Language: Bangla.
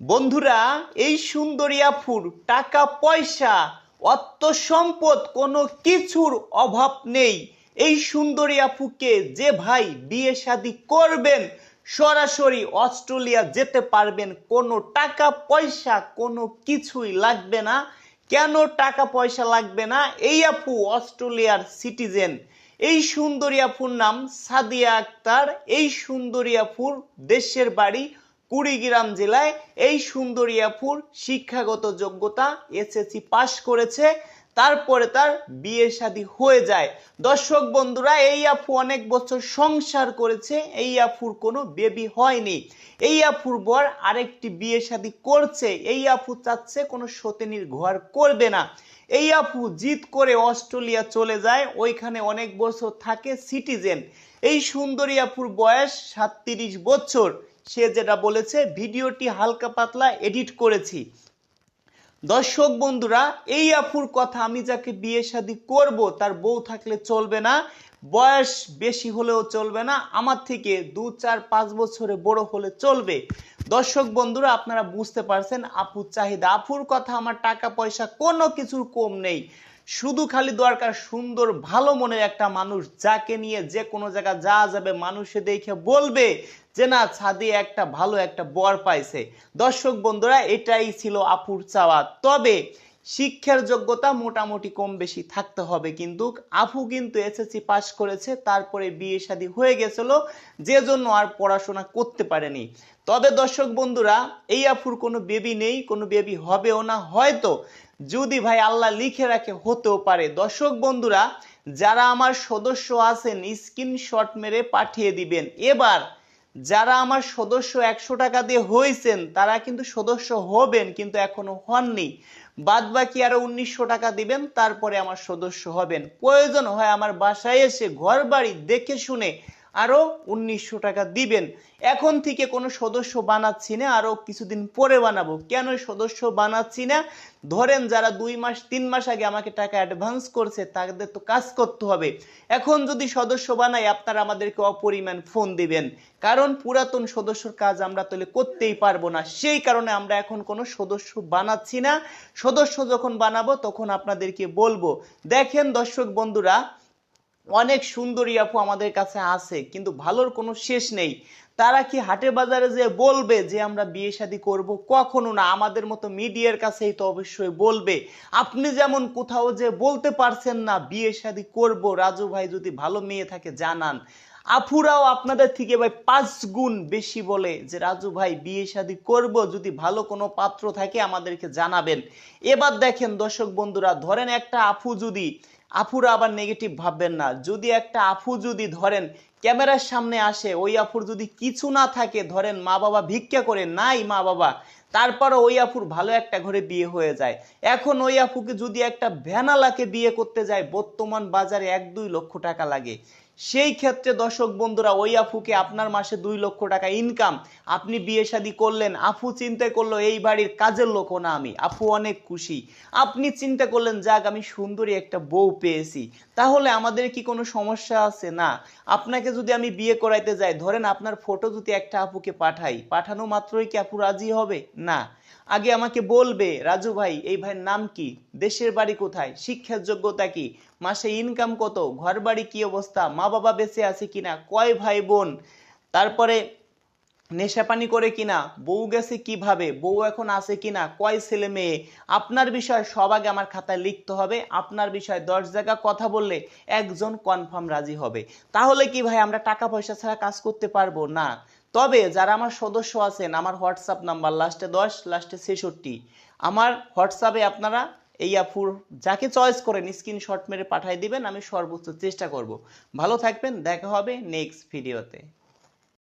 বন্ধুরা, এই সুন্দরী আফুর টাকা, পয়সা, অর্থ সম্পদ, কোনো কিছুর অভাব নেই। এই সুন্দরী আফুকে যে ভাই বিয়ে শাদি করবেন, সরাসরি অস্ট্রেলিয়া যেতে পারবেন, কোনো টাকা, পয়সা, কোনো কিছুই লাগবে না। কেন টাকা, পয়সা লাগবে না? এই আপু অস্ট্রেলিয়ার সিটিজেন। এই সুন্দরী আফুর নাম সাদিয়া আক্তার। এই সুন্দরী আফুর দেশের বাড়ি কুড়িগ্রাম জেলায় এই সুন্দরী আফুর শিক্ষাগত যোগ্যতা এসএসসি পাশ করেছে, তারপরে তার বিয়ে শাদী হয়ে যায়। দর্শক বন্ধুরা, এই আপু অনেক বছর সংসার করেছে, এই আফুর কোনো বেবি হয়নি। এই আফুর বর আরেকটি বিয়ে শাদী করছে, এই আপু চাচ্ছে কোনো সতেনির ঘর করবে না। এই আপু জিত করে অস্ট্রেলিয়া চলে যায়, ওইখানে অনেক বছর থাকে সিটিজেন। এই সুন্দরী আপুর বয়স সাতত্রিশ বছর। সে যেটা বলেছে, ভিডিওটি হালকা পাতলা এডিট করেছি। দর্শক বন্ধুরা, এই আফুর কথা আমি যাকে বিয়ে শাদী করব, তার বউ থাকলে চলবে না, বয়স বেশি হলেও চলবে না, আমার থেকে দু, চার, পাঁচ বছরে বড় হলে চলবে। দর্শক বন্ধুরা, আপনারা বুঝতে পারছেন আপুর চাহিদা। আপুর কথা আমার টাকা পয়সা কোনো কিছুর কম নেই। শুধু খালি দরকার সুন্দর, ভালো মনের একটা মানুষ যাকে নিয়ে যে কোনো জায়গা যাওয়া যাবে, মানুষে দেখে বলবে যে, না, ছাদি একটা ভালো একটা বর পাইছে। দর্শক বন্ধুরা, এটাই ছিল আপুর চাওয়া। তবে শিক্ষার যোগ্যতা মোটামুটি কম বেশি থাকতে হবে কিন্তু আপু কিন্তু এসএসসি পাস করেছে, তারপরে বিয়ে শাদী হয়ে গেছিল, যে জন্য আর পড়াশোনা করতে পারেনি। তবে দর্শক বন্ধুরা, এই আফুর কোনো বেবি নেই, কোনো বেবি হবেও না, হয়তো যদি ভাই আল্লাহ লিখে রাখে, হতেও পারে। দর্শক বন্ধুরা, যারা আমার সদস্য আছেন স্ক্রিনশট মেরে পাঠিয়ে দিবেন। এবার, যারা আমার সদস্য একশো টাকা দিয়ে হয়েছেন, তারা কিন্তু সদস্য হবেন, কিন্তু এখনও হননি। বাদ বাকি আরও উনিশশো টাকা দিবেন, তারপরে আমার সদস্য হবেন। প্রয়োজন হয় আমার বাসায় এসে ঘর বাড়ি দেখে শুনে আরও উনিশশো টাকা দিবেন। এখন থেকে কোনো সদস্য বানাচ্ছি না, আরও কিছুদিন পরে বানাবো। কেন সদস্য বানাচ্ছি না? ধরেন যারা দুই মাস, তিন মাস আগে আমাকে টাকা অ্যাডভান্স করছে, তাদের তো কাজ করতে হবে। এখন যদি সদস্য বানাই, আপনারা আমাদেরকে অপরিমাণ ফোন দিবেন। কারণ পুরাতন সদস্যর কাজ আমরা তাহলে করতেই পারব না। সেই কারণে আমরা এখন কোনো সদস্য বানাচ্ছি না। সদস্য যখন বানাবো, তখন আপনাদেরকে বলব। দেখেন দর্শক বন্ধুরা অনেক সুন্দরী আপু আমাদের কাছে আছে, কিন্তু ভালোর কোনো শেষ নেই। তারা কি হাটে বাজারে যে বলবে যে আমরা বিয়ে শাদী করব? কখনো না। আমাদের মতো মিডিয়ার কাছেই তো অবশ্যই বলবে। আপনি যেমন কোথাও যে বলতে পারছেন না, বিয়ে শাদী করব, রাজু ভাই যদি ভালো মেয়ে থাকে, জানান। আফুরাও আপনাদের থেকে ভাই পাঁচ গুণ বেশি বলে যে, রাজু ভাই, বিয়ে শাদী করব, যদি ভালো কোনো পাত্র থাকে আমাদেরকে জানাবেন। এবার দেখেন দর্শক বন্ধুরা, ধরেন একটা আফু যদি আফুরা আবার নেগেটিভ ভাববেন না। যদি একটা আফু যদি ধরেন, ক্যামেরার সামনে আসে, ওই আফুর যদি কিছু না থাকে, ধরেন মা বাবা ভিক্ষা করে, নাই মা বাবা তারপরে ওই আফুর ভালো একটা ঘরে বিয়ে হয়ে যায়। এখন ওই আফুকে যদি একটা ভ্যানালাকে বিয়ে করতে যায়, বর্তমান বাজারে এক দুই লক্ষ টাকা লাগে। সেই ক্ষেত্রে দর্শক বন্ধুরা, ওই আফুকে আপনার মাসে দুই লক্ষ টাকা ইনকাম আপনি বিয়ে শাদী করলেন আফু চিন্তা করল, এই বাড়ির কাজের লোকও না আমি আফু অনেক খুশি। আপনি চিন্তা করলেন, যাক, আমি সুন্দরী একটা বউ পেয়েছি। তাহলে আমাদের কি কোনো সমস্যা আছে? না। আপনাকে যদি আমি বিয়ে করাইতে যাই, ধরেন আপনার ফটো যদি একটা আপুকে পাঠাই, পাঠানো মাত্রই কি আপু রাজি হবে? না। আগে আমাকে বলবে, রাজু ভাই, এই ভাইয়ের নাম কি? দেশের বাড়ি কোথায়? শিক্ষার যোগ্যতা কি? মাসে ইনকাম কত? ঘর বাড়ি কি অবস্থা? মা বাবা বেঁচে আছে কিনা? কয় ভাই বোন তারপরে নেশা পানি করে কিনা? বউ গেছে কীভাবে? বউ এখন আছে কিনা? কয় ছেলে মেয়ে? আপনার বিষয় সব আগে আমার খাতায় লিখতে হবে। আপনার বিষয় দশ জায়গা কথা বললে একজন কনফার্ম রাজি হবে। তাহলে কি ভাই, আমরা টাকা পয়সা ছাড়া কাজ করতে পারব? না। তবে যারা আমার সদস্য আছেন, আমার হোয়াটসঅ্যাপ নাম্বার লাস্টে দশ লাস্টে ছেষট্টি, আমার হোয়াটসঅ্যাপে আপনারা এই আফুর যাকে চয়েস করেন স্ক্রিনশট মেরে পাঠিয়ে দিবেন, আমি সর্বোচ্চ চেষ্টা করব। ভালো থাকবেন, দেখা হবে নেক্সট ভিডিওতে